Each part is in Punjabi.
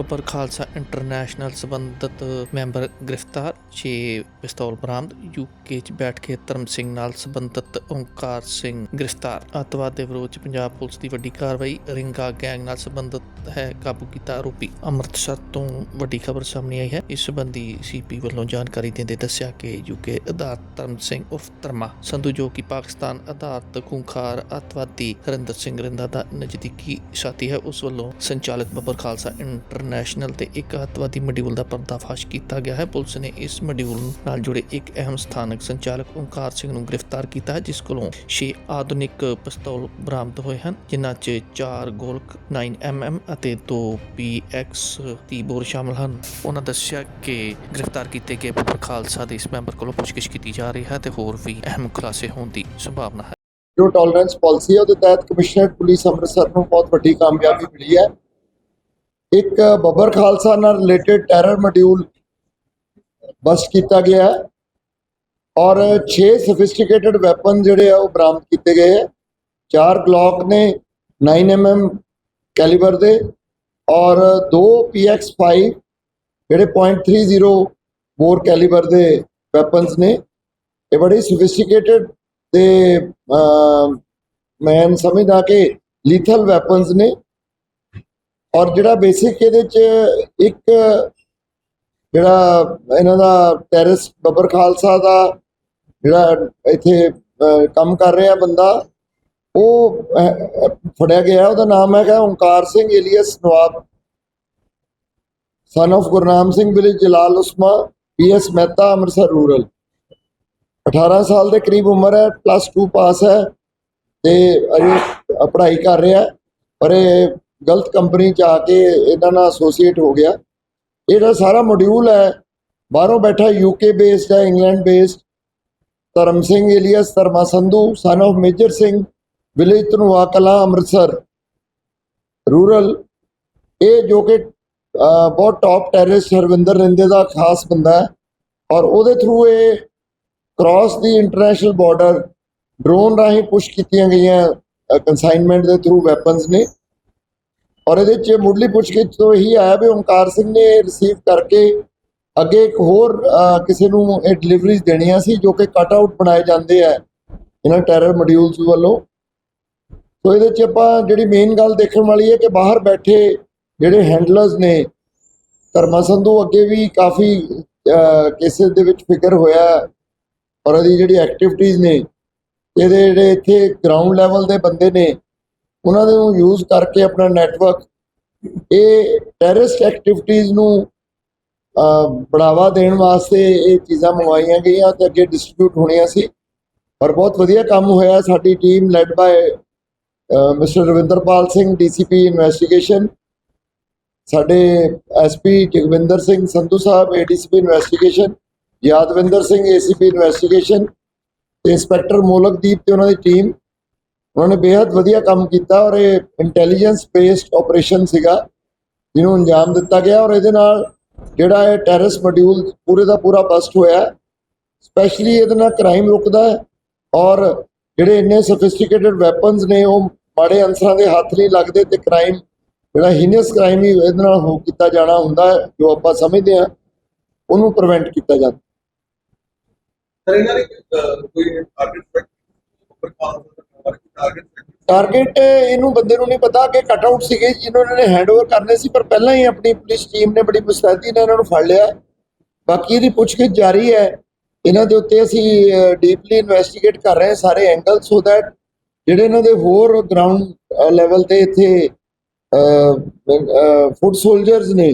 ਬੱਬਰ ਖਾਲਸਾ, ਇੰਟਰਨੈਸ਼ਨਲ ਸਬੰਧਤ ਮੈਂਬਰ ਗ੍ਰਿਫਤਾਰ 6 ਪਿਸਤੌਲ ਬਰਾਮਦ ਯੂਕੇ 'ਚ ਬੈਠ ਕੇ ਧਰਮ ਸਿੰਘ ਨਾਲ ਸੰਬੰਧਿਤ ਓਂਕਾਰ ਸਿੰਘ ਗ੍ਰਿਫਤਾਰ। ਅੱਤਵਾਦ ਦੇ ਵਿਰੋਧ 'ਚ ਪੰਜਾਬ ਪੁਲਿਸ ਦੀ ਵੱਡੀ ਕਾਰਵਾਈ, ਰਿੰਗਾ ਗੈਂਗ ਨਾਲ ਸੰਬੰਧਿਤ ਹੈ ਕਾਬੂ ਕੀਤਾ ਆਰੋਪੀ। ਅੰਮ੍ਰਿਤਸਰ ਤੋਂ ਵੱਡੀ ਖਬਰ ਸਾਹਮਣੇ ਆਈ ਹੈ। ਇਸ ਸੰਬੰਧੀ ਸੀਪੀ ਵੱਲੋਂ ਜਾਣਕਾਰੀ ਦਿੰਦੇ ਦੱਸਿਆ ਕਿ ਯੂਕੇ ਆਧਾਰਿਤ ਧਰਮ ਸਿੰਘ ਉਫ ਧਰਮਾ, ਸੰਧੂ ਜੋ ਕਿ ਪਾਕਿਸਤਾਨ ਆਧਾਰਿਤ ਖੂੰਖਾਰ ਅੱਤਵਾਦੀ ਹਰਿੰਦਰ ਸਿੰਘ ਰਿੰਦਾ ਦਾ ਨਜ਼ਦੀਕੀ ਸਾਥੀ ਹੈ, ਉਸ ਵੱਲੋਂ ਸੰਚਾਲਿਤ ਬੱਬਰ ਖਾਲਸਾ ਇੰਟਰ ਇੰਟਰਨੈਸ਼ਨਲ ਤੇ ਇੱਕ ਅੱਤਵਾਦੀ ਮੋਡਿਊਲ ਦਾ ਪਰਦਾਫਾਸ਼ ਕੀਤਾ ਗਿਆ ਹੈ। ਪੁਲਿਸ ਨੇ ਇਸ ਮੋਡਿਊਲ ਨਾਲ ਜੁੜੇ ਇੱਕ ਅਹਿਮ ਸਥਾਨਕ ਸੰਚਾਲਕ ਓਂਕਾਰ ਸਿੰਘ ਨੂੰ ਗ੍ਰਿਫਤਾਰ ਕੀਤਾ ਹੈ, ਜਿਸ ਕੋਲੋਂ 6 ਆਧੁਨਿਕ ਪਿਸਤੌਲ ਬਰਾਮਦ ਹੋਏ ਹਨ, ਜਿਨ੍ਹਾਂ 'ਚ 4 ਗੋਲਕ 9mm ਅਤੇ 2 PX ਦੀ ਬੋਰ ਸ਼ਾਮਲ ਹਨ। ਉਹਨਾਂ ਦੱਸਿਆ ਕਿ ਗ੍ਰਿਫਤਾਰ ਕੀਤੇ ਗਏ ਬੱਬਰ ਖਾਲਸਾ ਦੇ ਇਸ ਮੈਂਬਰ ਕੋਲੋਂ ਪੁੱਛਗਿੱਛ ਕੀਤੀ ਜਾ ਰਹੀ ਹੈ ਤੇ ਹੋਰ ਵੀ ਅਹਿਮ ਖੁਲਾਸੇ ਹੋਣ ਦੀ ਸੰਭਾਵਨਾ ਹੈ। ਜੋ ਟੋਲਰੈਂਸ ਪਾਲਿਸੀ ਹੈ, ਉਹਦੇ ਤਹਿਤ ਕਮਿਸ਼ਨਰੇਟ ਪੁਲਿਸ ਅੰਮ੍ਰਿਤਸਰ ਨੂੰ ਬਹੁਤ ਵੱਡੀ ਕਾਮਯਾਬੀ ਮਿਲੀ ਹੈ। ਇੱਕ ਬੱਬਰ ਖਾਲਸਾ ਨਾਲ ਰਿਲੇਟਡ ਟੈਰਰ ਮੋਡਿਊਲ ਬਸਟ ਕੀਤਾ ਗਿਆ ਹੈ ਔਰ 6 ਸੋਫਿਸਟੀਕੇਟਡ ਵੈਪਨ ਜਿਹੜੇ ਆ ਉਹ ਬਰਾਮਦ ਕੀਤੇ ਗਏ ਹੈ। ਚਾਰ ਗਲੌਕ ਨੇ 9mm ਕੈਲੀਬਰ ਦੇ ਔਰ ਦੋ PX5 ਜਿਹੜੇ .30 ਬੋਰ ਕੈਲੀਬਰ ਦੇ ਵੈਪਨਸ ਨੇ। ਇਹ ਬੜੇ ਸੋਫਿਸਟੀਕੇਟਡ ਤੇ ਮੈਂ ਸਮਝਦਾ ਕਿ ਲੀਥਲ ਵੈਪਨਸ ਨੇ। ਔਰ ਜਿਹੜਾ ਬੇਸਿਕ ਇਹਦੇ ਚ ਇੱਕ ਜਿਹੜਾ ਇਹਨਾਂ ਦਾ ਟੈਰਰਿਸਟ ਬੱਬਰ ਖਾਲਸਾ ਦਾ ਜਿਹੜਾ ਇੱਥੇ ਕੰਮ ਕਰ ਰਿਹਾ ਬੰਦਾ, ਉਹ ਫੜਿਆ ਗਿਆ। ਉਹਦਾ ਨਾਮ ਹੈਗਾ Onkar Singh alias Nawab. Son of Gurnam Singh village Jalal Usma PS Mehta, Amritsar rural 18 ਸਾਲ ਦੇ ਕਰੀਬ ਉਮਰ ਹੈ ਪਲੱਸ 2 ਪਾਸ ਹੈ, ਤੇ ਅਜੇ ਪੜ੍ਹਾਈ ਕਰ ਰਿਹਾ ਪਰ ਇਹ ਗਲਤ ਕੰਪਨੀ ਚ ਆ ਕੇ ਇਹਨਾਂ ਨਾਲ ਐਸੋਸੀਏਟ ਹੋ ਗਿਆ। ਇਹਦਾ ਸਾਰਾ ਮੋਡਿਊਲ ਹੈ। ਬਾਹਰੋਂ ਬੈਠਾ ਯੂਕੇ ਬੇਸਡ ਹੈ England based Dharam Singh alias, Dharma Sandhu son of Major Singh village Dhanoa Kalan, Amritsar. Rural ਇਹ ਜੋ ਕਿ ਬਹੁਤ ਟੌਪ ਟੈਰਰਿਸਟ ਹਰਵਿੰਦਰ ਰਿੰਦੇ ਦਾ ਖਾਸ ਬੰਦਾ ਹੈ। ਔਰ ਉਹਦੇ ਥਰੂ ਇਹ ਕ੍ਰਾਸ ਦੀ ਇੰਟਰਨੈਸ਼ਨਲ ਬਾਰਡਰ ਡਰੋਨ ਰਾਹੀਂ ਪੁਸ਼ ਕੀਤੀਆਂ ਗਈਆਂ ਕੰਸਾਈਨਮੈਂਟ ਦੇ ਥਰੂ ਵੈਪਨਸ ਨੇ। ਔਰ ਇਹਦੇ ਚ ਮੁੱਢਲੀ ਪੁੱਛਗਿੱਛ ਤੋਂ ਇਹੀ ਆਇਆ ਵੀ ਓਮਕਾਰ ਸਿੰਘ ਨੇ ਰਿਸੀਵ ਕਰਕੇ ਅੱਗੇ ਇੱਕ ਹੋਰ ਕਿਸੇ ਨੂੰ ਇਹ ਡਿਲੀਵਰੀਜ਼ ਦੇਣੀਆਂ ਸੀ ਜੋ ਕਿ ਕਟ ਆਊਟ ਬਣਾਏ ਜਾਂਦੇ ਆ, ਇਹਨਾਂ ਟੈਰਰ ਮੋਡਿਊਲਸ ਵੱਲੋਂ। ਸੋ ਇਹਦੇ ਚ ਆਪਾਂ ਜਿਹੜੀ ਮੇਨ ਗੱਲ ਦੇਖਣ ਵਾਲੀ ਹੈ ਕਿ ਬਾਹਰ ਬੈਠੇ ਜਿਹੜੇ ਹੈਂਡਲਰਸ ਨੇ, ਧਰਮਾ ਸੰਧੂ ਅੱਗੇ ਵੀ ਕਾਫੀ ਕੇਸਿਸ ਦੇ ਵਿੱਚ ਫਿਕਰ ਹੋਇਆ ਔਰ ਇਹਦੀ ਜਿਹੜੀ ਐਕਟੀਵਿਟੀਜ਼ ਨੇ, ਇਹਦੇ ਜਿਹੜੇ ਇੱਥੇ ਗਰਾਊਂਡ ਲੈਵਲ ਦੇ ਬੰਦੇ ਨੇ ਉਹਨਾਂ ਨੂੰ ਯੂਜ਼ ਕਰਕੇ ਆਪਣਾ ਨੈਟਵਰਕ ਇਹ ਟੈਰਰਿਸਟ ਐਕਟੀਵਿਟੀਜ਼ ਨੂੰ ਬੜਾਵਾ ਦੇਣ ਵਾਸਤੇ ਇਹ ਚੀਜ਼ਾਂ ਮੰਗਵਾਈਆਂ ਗਈਆਂ ਤੇ ਅੱਗੇ ਡਿਸਟ੍ਰੀਬਿਊਟ ਹੋਣੀਆਂ ਸੀ। ਔਰ ਬਹੁਤ ਵਧੀਆ ਕੰਮ ਹੋਇਆ। ਸਾਡੀ team led by mister Ravinderpal Singh DCP investigation ਸਾਡੇ SP Jagvinder Singh Sandhu Sahib ADCP investigation Yadvinder Singh ACP investigation ਤੇ ਇੰਸਪੈਕਟਰ ਮੋਲਕਦੀਪ ਤੇ ਉਹਨਾਂ ਦੀ ਟੀਮ ਉਹਨਾਂ ਨੇ ਬੇहद ਵਧੀਆ ਕੰਮ ਕੀਤਾ ਔਰ ਇਹ ਇੰਟੈਲੀਜੈਂਸ ਬੇਸਡ ਆਪਰੇਸ਼ਨ ਸੀਗਾ, ਜਿਹਨੂੰ ਅੰਜਾਮ ਦਿੱਤਾ ਗਿਆ ਔਰ ਇਹਦੇ ਨਾਲ ਜਿਹੜਾ ਇਹ ਟੈਰਰਿਸਟ ਮੋਡਿਊਲ ਪੂਰੇ ਦਾ ਪੂਰਾ ਬਸਟ ਹੋਇਆ ਸਪੈਸ਼ਲੀ ਇਹਦੇ ਨਾਲ ਕ੍ਰਾਈਮ ਰੁਕਦਾ ਹੈ ਔਰ ਜਿਹੜੇ ਇੰਨੇ ਸੋਫਿਸਟੀਕੇਟਡ ਵੈਪਨਸ ਨੇ ਉਹ ਮਾੜੇ ਅਨਸਰਾਂ ਦੇ ਹੱਥ ਨਹੀਂ ਲੱਗਦੇ ਤੇ ਕ੍ਰਾਈਮ ਜਿਹੜਾ ਹੀਨੀਅਸ ਕ੍ਰਾਈਮ ਹੀ ਇਹਦੇ ਨਾਲ ਹੋ ਕੀਤਾ ਜਾਣਾ ਹੁੰਦਾ ਜੋ ਆਪਾਂ ਸਮਝਦੇ ਹਾਂ, ਉਹਨੂੰ ਪ੍ਰੀਵੈਂਟ ਕੀਤਾ ਜਾਂਦਾ। ਸਰ ਇਹਨਾਂ ਨੇ ਕੋਈ ਟਾਰਗੇਟ ਸੈਟ ਟਾਰਗੇਟ eh, ਇਹਨੂੰ ਬੰਦੇ ਨੂੰ ਨਹੀਂ ਪਤਾ ਕਿ ਕਟ ਆਊਟ ਸੀਗੇ ਜਿਨ੍ਹਾਂ ਨੇ ਹੈਂਡਓਵਰ ਕਰਨੇ ਸੀ, ਪਰ ਪਹਿਲਾਂ ਹੀ ਆਪਣੀ ਪੁਲਿਸ ਟੀਮ ਨੇ ਬੜੀ ਮੁਸਤੈਦੀ ਨਾਲ ਇਹਨਾਂ ਨੂੰ ਫੜ ਲਿਆ। ਬਾਕੀ ਇਹਦੀ ਪੁੱਛਗਿੱਛ ਜਾਰੀ ਹੈ। ਇਹਨਾਂ ਦੇ ਉੱਤੇ ਅਸੀਂ ਡੀਪਲੀ ਇਨਵੈਸਟੀਗੇਟ ਕਰ ਰਹੇ ਹਾਂ ਸਾਰੇ ਐਂਗਲ ਸੋ ਦੈਟ ਜਿਹੜੇ ਇਹਨਾਂ ਦੇ ਹੋਰ ਗਰਾਊਂਡ ਲੈਵਲ ਤੇ ਇੱਥੇ ਫੁੱਟ ਸੋਲਜਰਸ ਨੇ,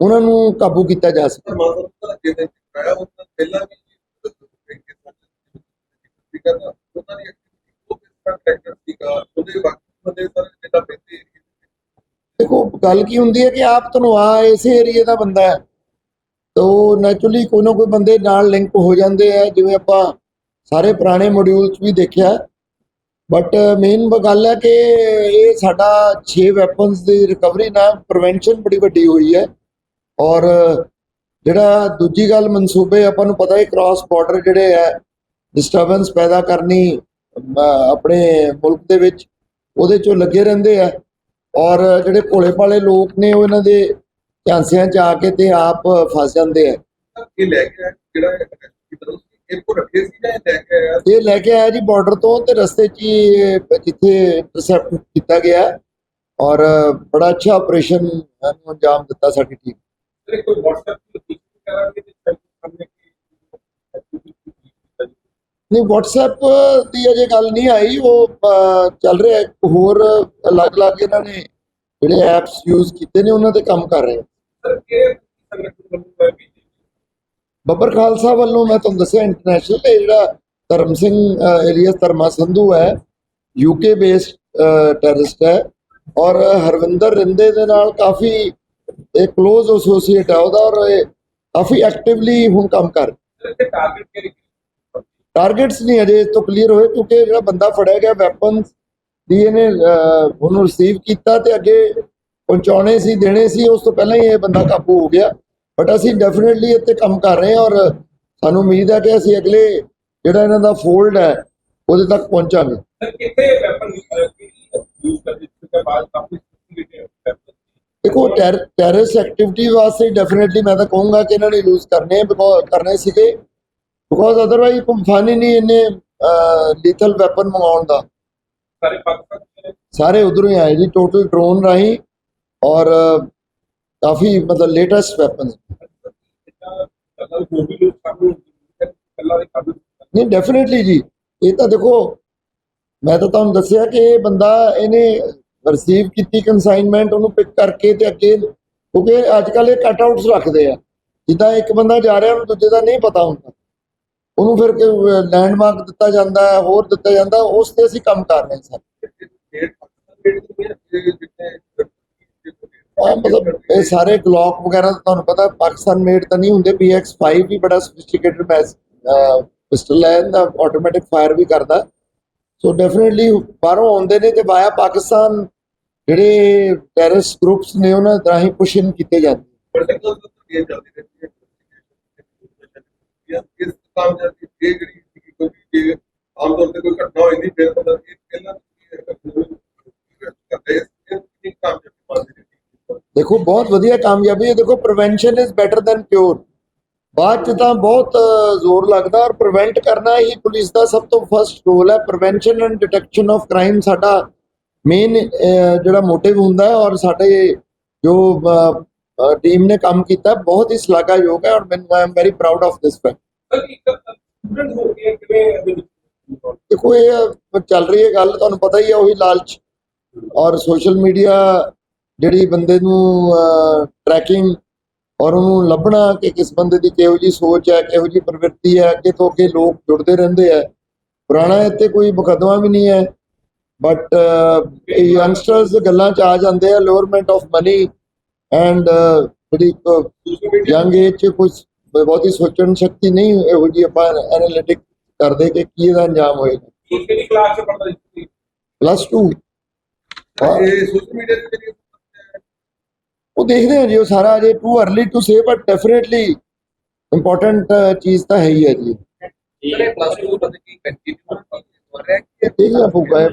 ਉਹਨਾਂ ਨੂੰ ਕਾਬੂ ਕੀਤਾ ਜਾ ਸਕੇ। ਪਹਿਲਾਂ ਵੀ ਸਪੀਕਰ ਸੀਗਾ ਉਹਦੇ ਬਾਕੀ ਬੰਦੇ ਸਰ ਜਿਹੜਾ ਬੇਤੇ ਦੇਖੋ, ਗੱਲ ਕੀ ਹੁੰਦੀ ਹੈ ਕਿ ਆਪ ਧਨਵਾ ਇਸੇ ਏਰੀਏ ਦਾ ਬੰਦਾ ਹੈ। ਤੋ ਨੈਚੁਰਲੀ ਕੋਈ ਨਾ ਕੋਈ ਬੰਦੇ ਨਾਲ ਲਿੰਕ ਹੋ ਜਾਂਦੇ ਆ। ਜਿਵੇਂ ਆਪਾਂ ਸਾਰੇ ਪੁਰਾਣੇ ਮੋਡਿਊਲ 'ਚ ਵੀ ਦੇਖਿਆ। ਬਟ ਮੇਨ ਗੱਲ ਹੈ ਕਿ ਇਹ ਸਾਡਾ 6 ਵੈਪਨਸ ਦੀ ਰਿਕਵਰੀ ਨਾਲ ਪ੍ਰੀਵੈਂਸ਼ਨ ਬੜੀ ਵੱਡੀ ਹੋਈ ਹੈ। ਔਰ ਜਿਹੜਾ ਦੂਜੀ ਗੱਲ ਮਨਸੂਬੇ ਆਪਾਂ ਨੂੰ ਪਤਾ ਹੈ ਕ੍ਰਾਸ ਬਾਰਡਰ ਜਿਹੜੇ ਹੈ ਡਿਸਟਰਬੈਂਸ ਪੈਦਾ ਕਰਨੀ ਆਪਣੇ ਮੁਲਕ ਦੇ ਵਿੱਚ ਉਹਦੇ ਚੋਂ ਲੱਗੇ ਰਹਿੰਦੇ ਆ। ਔਰ ਜਿਹੜੇ ਭੋਲੇ ਭਾਲੇ ਲੋਕ ਨੇ ਉਹ ਇਹਨਾਂ ਦੇ ਝਾਂਸਿਆਂ 'ਚ ਆ ਕੇ ਤੇ ਆਪ ਫਸ ਜਾਂਦੇ ਆ। ਇਹ ਲੈ ਕੇ ਆਇਆ ਜਿਹੜਾ ਕਿਧਰ ਉਸ ਇਹ ਕੋ ਰੱਖੇ ਸੀ ਜਾਂ ਇਹ ਲੈ ਕੇ ਆਇਆ? ਇਹ ਲੈ ਕੇ ਆਇਆ ਜੀ ਬਾਰਡਰ ਤੋਂ ਤੇ ਰਸਤੇ 'ਚ ਜਿੱਥੇ ਇੰਟਰਸੈਪਟ ਕੀਤਾ ਗਿਆ। ਔਰ ਬੜਾ ਅੱਛਾ ਆਪਰੇਸ਼ਨ ਨੂੰ ਅੰਜਾਮ ਦਿੱਤਾ ਸਾਡੀ ਟੀਮ ਕੋਈ WhatsApp ਤੇ ਕਰਾਂਗੇ ਜਿਸ ਤਰ੍ਹਾਂ ਨਹੀਂ WhatsApp ਦੀ ਅਜੇ ਗੱਲ ਨਹੀਂ ਆਈ। ਉਹ ਚੱਲ ਰਿਹਾ ਹੈ। ਹੋਰ ਅਲੱਗ-ਅਲੱਗ ਇਹਨਾਂ ਨੇ ਜਿਹੜੇ ਐਪਸ ਯੂਜ਼ ਕੀਤੇ ਨੇ ਉਹਨਾਂ ਤੇ ਕੰਮ ਕਰ ਰਹੇ ਬੱਬਰ ਖਾਲਸਾ ਵੱਲੋਂ ਮੈਂ ਤੁਹਾਨੂੰ ਦੱਸਿਆ ਇੰਟਰਨੈਸ਼ਨਲ ਇਹ ਜਿਹੜਾ ਧਰਮ ਸਿੰਘ ਏਲੀਅਸ ਧਰਮਾ ਸੰਧੂ ਹੈ ਯੂਕੇ ਬੇਸਡ ਟੈਰਰਿਸਟ ਹੈ। ਔਰ ਹਰਵਿੰਦਰ ਰਿੰਦੇ ਦੇ ਨਾਲ ਕਾਫੀ ਇਹ ক্লোਜ਼ ਐਸੋਸੀਏਟ ਹੈ ਉਹਦਾ ਔਰ ਕਾਫੀ ਐਕਟਿਵਲੀ ਹੁਣ ਕੰਮ ਕਰ ਤੇ ਕਿਹੜੀ ਟਾਰਗੇਟਸ ਨਹੀਂ ਅਜੇ ਇਸ ਤੋਂ ਕਲੀਅਰ ਹੋਏ ਕਿਉਂਕਿ ਜਿਹੜਾ ਬੰਦਾ ਫੜਿਆ ਗਿਆ ਵੈਪਨਸ ਦੀ ਇਹਨੇ ਉਹਨੂੰ ਰਿਸੀਵ ਕੀਤਾ ਤੇ ਅੱਗੇ ਪਹੁੰਚਾਉਣੇ ਸੀ ਦੇਣੇ ਸੀ ਉਸ ਤੋਂ ਪਹਿਲਾਂ ਹੀ ਇਹ ਬੰਦਾ ਕਾਬੂ ਹੋ ਗਿਆ। ਬਟ ਅਸੀਂ ਡੈਫੀਨਿਟਲੀ ਇੱਥੇ ਕੰਮ ਕਰ ਰਹੇ ਹਾਂ ਔਰ ਸਾਨੂੰ ਉਮੀਦ ਹੈ ਕਿ ਅਸੀਂ ਅਗਲੇ ਜਿਹੜਾ ਇਹਨਾਂ ਦਾ ਫੋਲਡ ਹੈ ਉਹਦੇ ਤੱਕ ਪਹੁੰਚਾਂਗੇ। ਕਿੱਥੇ ਵੈਪਨ ਯੂਜ਼ ਕਰਦੇ ਜਿਸ ਦੇ ਬਾਅਦ ਕਾਫੀ ਸੋਫਿਸਟੀਕੇਟਡ ਦੇਖੋ ਟੈਰਰਿਸਟ ਐਕਟੀਵਿਟੀ ਵਾਸਤੇ ਡੈਫੀਨਿਟਲੀ ਮੈਂ ਤਾਂ ਕਹੂੰਗਾ ਕਿ ਇਹਨਾਂ ਨੇ ਯੂਜ਼ ਕਰਨੇ ਕਰਨੇ ਸੀਗੇ। ਬਿਕੋਜ਼ ਅਦਰਵਾਈਜ਼ ਫਾਨੀ ਨਹੀਂ ਇਹਨੇ ਲੀਥਲ ਵੈਪਨ ਮੰਗਾਉਣ ਦਾ ਸਾਰੇ ਪਾਕਿਸਤਾਨ ਸਾਰੇ ਉਧਰੋਂ ਹੀ ਆਏ ਜੀ ਟੋਟਲ ਡਰੋਨ ਰਾਹੀਂ ਔਰ ਕਾਫੀ ਮਤਲਬ ਲੇਟੈਸਟ ਵੈਪਨਸ ਅਗਰ ਜੋ ਵੀ ਲੋਕ ਸਾਹਮਣੇ ਕੱਲਾ ਦੇ ਕਾਬੂ ਨਹੀਂ ਡੈਫੀਨਿਟਲੀ ਜੀ ਇਹ ਤਾਂ ਦੇਖੋ ਮੈਂ ਤਾਂ ਤੁਹਾਨੂੰ ਦੱਸਿਆ ਕਿ ਇਹ ਬੰਦਾ ਇਹਨੇ ਰਿਸੀਵ ਕੀਤੀ ਕਨਸਾਈਨਮੈਂਟ ਉਹਨੂੰ ਪਿਕ ਕਰਕੇ ਤੇ ਅੱਗੇ ਕਿਉਂਕਿ ਅੱਜ ਕੱਲ ਇਹ ਕੱਟ ਆਊਟਸ ਰੱਖਦੇ ਆ ਜਿੱਦਾਂ ਇੱਕ ਬੰਦਾ ਜਾ ਰਿਹਾ ਉਹਨੂੰ ਦੂਜੇ ਦਾ ਨਹੀਂ ਪਤਾ ਹੁੰਦਾ ਉਹਨੂੰ ਫਿਰ ਲੈਂਡਮਾਰਕ ਦਿੱਤਾ ਜਾਂਦਾ ਹੈ, ਹੋਰ ਦਿੱਤਾ ਜਾਂਦਾ ਉਸ ਤੇ ਅਸੀਂ ਕੰਮ ਕਰ ਰਹੇ ਹਾਂ ਸਰ। ਮਤਲਬ ਇਹ ਸਾਰੇ ਗਲੌਕ ਵਗੈਰਾ ਤੁਹਾਨੂੰ ਪਤਾ, ਪਾਕਿਸਤਾਨ ਮੇਡ ਤਾਂ ਨਹੀਂ ਹੁੰਦੇ PX5 ਵੀ ਬੜਾ ਸੋਫਿਸਟੀਕੇਟਡ ਪਿਸਟਲ ਹੈ ਇਹਦਾ ਆਟੋਮੈਟਿਕ ਫਾਇਰ ਵੀ ਕਰਦਾ। ਸੋ ਡੈਫੀਨਿਟਲੀ ਬਾਹਰੋਂ ਆਉਂਦੇ ਨੇ ਤੇ ਵਾਇਆ ਪਾਕਿਸਤਾਨ ਜਿਹੜੇ ਟੈਰਰਿਸਟ ਗਰੁੱਪਸ ਨੇ, ਉਹਨਾਂ ਰਾਹੀਂ ਪੁਸ਼ ਇਨ ਕੀਤੇ ਜਾਂਦੇ ਪਰਟੀਕੂਲਰ ਇਹ ਜਿਹੜੀ ਸੀ ਕੋਈ ਜੇ ਆਮ ਤੌਰ ਤੇ ਕੋਈ ਘਟਨਾ ਹੋਈ ਨਹੀਂ ਫਿਰ ਬੰਦਾ ਇਹ ਪਹਿਲਾਂ ਦੇਖੋ, ਬਹੁਤ ਵਧੀਆ ਕਾਮਯਾਬੀ ਹੈ। ਦੇਖੋ prevention is better than cure ਬਾਅਦ ਚ ਤਾਂ ਬਹੁਤ ਜ਼ੋਰ ਲੱਗਦਾ ਔਰ ਪ੍ਰੀਵੈਂਟ ਕਰਨਾ ਹੀ ਪੁਲਿਸ ਦਾ ਸਭ ਤੋਂ ਫਰਸਟ ਰੋਲ ਹੈ। Prevention and detection of crime ਸਾਡਾ ਮੇਨ ਜਿਹੜਾ ਮੋਟਿਵ ਹੁੰਦਾ ਹੈ ਔਰ ਸਾਡੇ ਜੋ ਟੀਮ ਨੇ ਕੰਮ ਕੀਤਾ ਬਹੁਤ ਹੀ ਸ਼ਲਾਘਾਯੋਗ ਹੈ ਔਰ ਮੈਨੂੰ I very proud of this fact ਕੇ ਦੇਖੋ ਇਹ ਚੱਲ ਰਹੀ ਹੈ ਗੱਲ ਤੁਹਾਨੂੰ ਪਤਾ ਹੀ ਹੈ ਉਹੀ ਲਾਲਚ ਔਰ ਸੋਸ਼ਲ ਮੀਡੀਆ ਜਿਹੜੀ ਬੰਦੇ ਨੂੰ ਟਰੈਕਿੰਗ ਔਰ ਉਹਨੂੰ ਲੱਭਣਾ ਕਿ ਕਿਸ ਬੰਦੇ ਦੀ ਕਿਹੋ ਜੀ ਸੋਚ ਹੈ ਕਿਹੋ ਜੀ ਪ੍ਰਵਿਰਤੀ ਹੈ ਅੱਗੇ ਤੋਂ ਅੱਗੇ ਲੋਕ ਜੁੜਦੇ ਰਹਿੰਦੇ ਆ ਪੁਰਾਣਾ ਇੱਥੇ ਕੋਈ ਮੁਕੱਦਮਾ ਵੀ ਨਹੀਂ ਹੈ ਬਟ ਇਹ ਯੰਗਸਟਰਸ ਗੱਲਾਂ ਚ ਆ ਜਾਂਦੇ ਆ ਲੋਅਰਮੈਂਟ ਆਫ ਮਨੀ ਐਂਡ ਜਿਹੜੀ ਯੰਗ ਏਜ ਚ ਕੁਝ ਬਹੁਤੀ ਸੋਚਣ ਸ਼ਕਤੀ ਨਹੀਂ ਇਹੋ ਜੀ ਆਪਾਂ ਐਨਾਲਿਟਿਕ ਕਰਦੇ ਕਿ ਕੀ ਇਹਦਾ ਅੰਜਾਮ ਹੋਏਗਾ ਕਿਹੜੀ ਕਲਾਸ ਚ ਪੜਦਾ ਸੀ ਪਲੱਸ 2 ਇਹ ਸੋਸ਼ਲ ਮੀਡੀਆ ਤੇ ਜਿਹੜੀ ਉਹ ਦੇਖਦੇ ਹਾਂ ਜੀ ਉਹ ਸਾਰਾ ਅਜੇ too early to say but definitely important ਚੀਜ਼ ਤਾਂ ਹੈ ਹੀ ਹੈ ਜੀ ਜਿਹੜੇ ਪਲੱਸ 2 ਬੰਦੇ ਕੀ ਕੰਟੀਨਿਊ ਕਰ ਰਿਹਾ ਇਹ ਦੇਖਣਾ ਪਊਗਾ ਇਹ